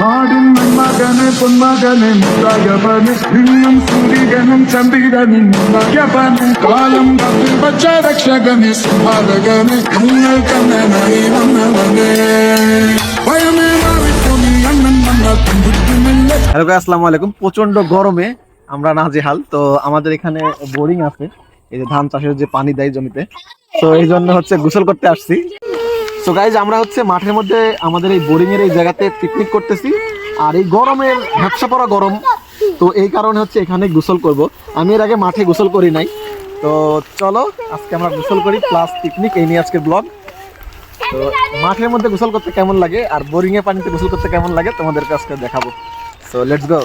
நாடும் மகனே பொன்மகனே முத்தாகவனே இன்னும் சூரியனும் சந்திரனும் முத்தாகவனே காலம் காத்து பச்ச ரக்ஷகனே சுபாதகனே உங்கள் கண்ணனை வந்தவனே பயமே மாவிட்டும் அண்ணன் மன்னர் துன்புட்டு மெல்ல হ্যালো আসসালামু আলাইকুম প্রচণ্ড গরমে আমরা নাজেহাল তো আমাদের এখানে বোরিং আছে এই যে ধান চাষের যে পানি দেয় জমিতে তো এই জন্য হচ্ছে গোসল করতে আসছি তো গাইজ আমরা হচ্ছে মাঠের মধ্যে আমাদের এই বোরিং এর এই জায়গাতে পিকনিক করতেছি। আর এই গরমের ব্যবসা পড়া গরম। তো এই কারণে হচ্ছে এখানে গোসল করব। আমি এর আগে মাঠে গোসল করি নাই। তো চলো, আজকে আমরা গোসল করি প্লাস পিকনিক এই নিয়ে আজকে ব্লগ তো মাঠের মধ্যে গোসল করতে কেমন লাগে? আর বোরিং এর পানিতে গোসল করতে কেমন লাগে? তোমাদেরকে আজকে দেখাবো। সো লেটস গো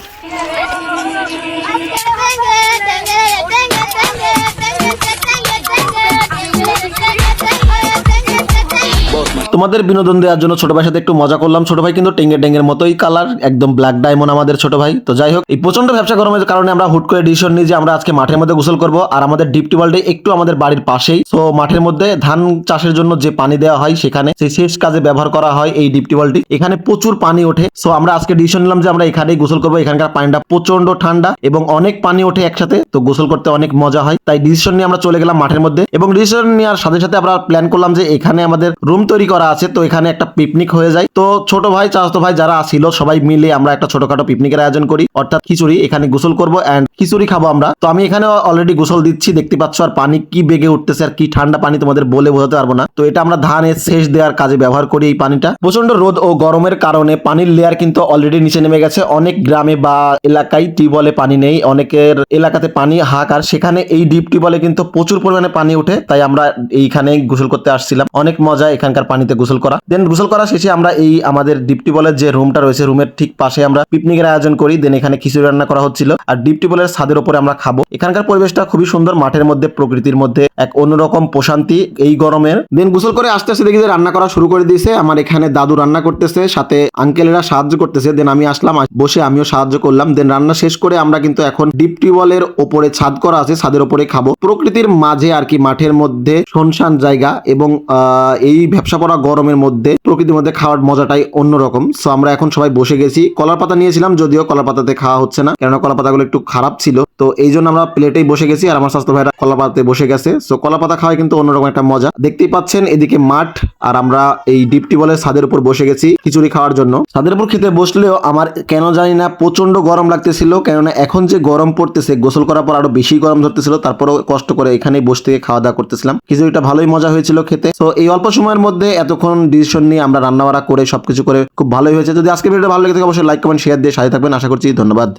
তোমাদের বিনোদন দেওয়ার জন্য ছোট ভাইয়ের সাথে একটু মজা করলাম। ছোট ভাই কিন্তু টেঙ্গে টেঙ্গের মতোই কালার একদম ব্ল্যাক ডায়মন্ড আমাদের ছোট ভাই। তো যাই হোক, এই প্রচণ্ড ব্যবসা গরমের কারণে আমরা হুট করে ডিসিশন নিই যে আমরা আজকে মাঠের মধ্যে গোসল করব। আর আমাদের ডিপ টিউবওয়েলটা একটু আমাদের বাড়ির পাশেই। তো মাঠের মধ্যে ধান চাষের জন্য যে পানি দেওয়া হয় সেখানে সেই শেষ কাজে ব্যবহার করা হয় এই ডিপ টিউবওয়েলটি এখানে প্রচুর পানি ওঠে। সো আমরা আজকে ডিসিশন নিলাম যে আমরা এখানেই গোসল করব। এখানকার পানিটা প্রচণ্ড ঠান্ডা এবং অনেক পানি ওঠে একসাথে। তো গোসল করতে অনেক মজা হয়। তাই ডিসিশন নিয়ে আমরা চলে গেলাম মাঠের মধ্যে। এবং ডিসিশন নেওয়ার সাথে সাথে আমরা প্ল্যান করলাম যে এখানে আমাদের রুম তৈরি করা আছে, তো এখানে একটা পিকনিক হয়ে যায়। তো ছোট ভাই চাচাতো ভাই যারা ছিল, সবাই মিলে আমরা একটা ছোটখাটো পিকনিকের আয়োজন করি। অর্থাৎ খিচুড়ি এখানে গোসল করব অ্যান্ড খিচুড়ি খাব আমরা। তো আমি এখানে অলরেডি গোসল দিচ্ছি, দেখতে পাচ্ছ আর পানি কি বেগে উঠতেছে আর কি ঠান্ডা পানি তোমাদের বলে বোঝাতে পারব না। তো এটা আমরা ধানের শেষ দেওয়ার কাজে ব্যবহার করি এই পানিটা। প্রচণ্ড রোদ ও গরমের কারণে পানির লেয়ার কিন্তু অলরেডি নিচে নেমে গেছে। অনেক গ্রামে বা এলাকায় টিউবওয়েলে পানি নেই, অনেকের এলাকাতে পানি হাক আর সেখানে এই ডিপ টিউবওয়েলে কিন্তু প্রচুর পরিমাণে পানি ওঠে, তাই আমরা এইখানে গোসল করতে আসছিলাম। অনেক মজা এখানকার পানিতে গোসল করা। দেন গোসল করা শেষে আমরা এই আমাদের ডিপ টিউবওয়েলের যে রুমটা রয়েছে রুমের ঠিক পাশে আমরা পিকনিকের আয়োজন করি। দেন এখানে খিচুড়ি রান্না করা হচ্ছিল। আর ডিপ টিউবওয়েলের ছাদের উপরে আমরা খাব। এখানকার পরিবেশটা খুবই সুন্দর, মাঠের মধ্যে, প্রকৃতির মধ্যে এক অন্যরকম প্রশান্তি এই গরমের। দেন গোসল করে আস্তে আস্তে দেখি যে রান্না করা শুরু করে দিয়েছে। আমার এখানে দাদু রান্না করতেছে, সাথে আঙ্কেলেরা সাহায্য করতেছে। দেন আমি আসলাম বসে আমিও সাহায্য করলাম। দেন রান্না শেষ করে আমরা কিন্তু এখন ডিপ টিউবওয়েলের ওপরে ছাদ করা আছে, ছাদের ওপরে খাব। প্রকৃতির মাঝে আর কি মাঠের মধ্যে শুনশান জায়গা এবং এই ব্যবসা পড়া গরমের মধ্যে প্রকৃতির মধ্যে খাওয়ার মজাটাই অন্যরকম। সো আমরা এখন সবাই বসে গেছি। কলার পাতা নিয়েছিলাম, যদিও কলার পাতাতে খাওয়া হচ্ছে না, কেননা কলা পাতাগুলো একটু খারাপ ছিল। তো এই জন্য আমরা প্লেটেই বসে গেছি আর আমার স্বাস্থ্য ভাইরা কলা পাতাতে বসে গেছে। সো কলা পাতা খাওয়াই কিন্তু অন্যরকম একটা মজা। দেখতেই পাচ্ছেন এদিকে মাঠ আর আমরা এই ডিপটি বলে ছাদের উপর বসে গেছি খিচুড়ি খাওয়ার জন্য। ছাদের উপর খেতে বসলেও আমার কেন জানি না প্রচণ্ড গরম লাগতেছিল, কেননা এখন যে গরম পড়তেছে, গোসল করার পর আরও বেশি গরম ধরতেছিল, তারপরেও কষ্ট করে এখানেই বসে থেকে খাওয়া দাওয়া করতেছিলাম। খিচুড়িটা ভালোই মজা হয়েছিল খেতে। তো এই অল্প সময়ের মধ্যে এতক্ষণ ডিসিশন নিয়ে আমরা রান্নাবাড়া করে সবকিছু করে খুব ভালোই হয়েছে। যদি আজকে ভিডিওটা ভালো লেগে থাকে, অবশ্যই লাইক কমেন্ট শেয়ার দিয়ে সাথে থাকবেন। আশা করছি ধন্যবাদ।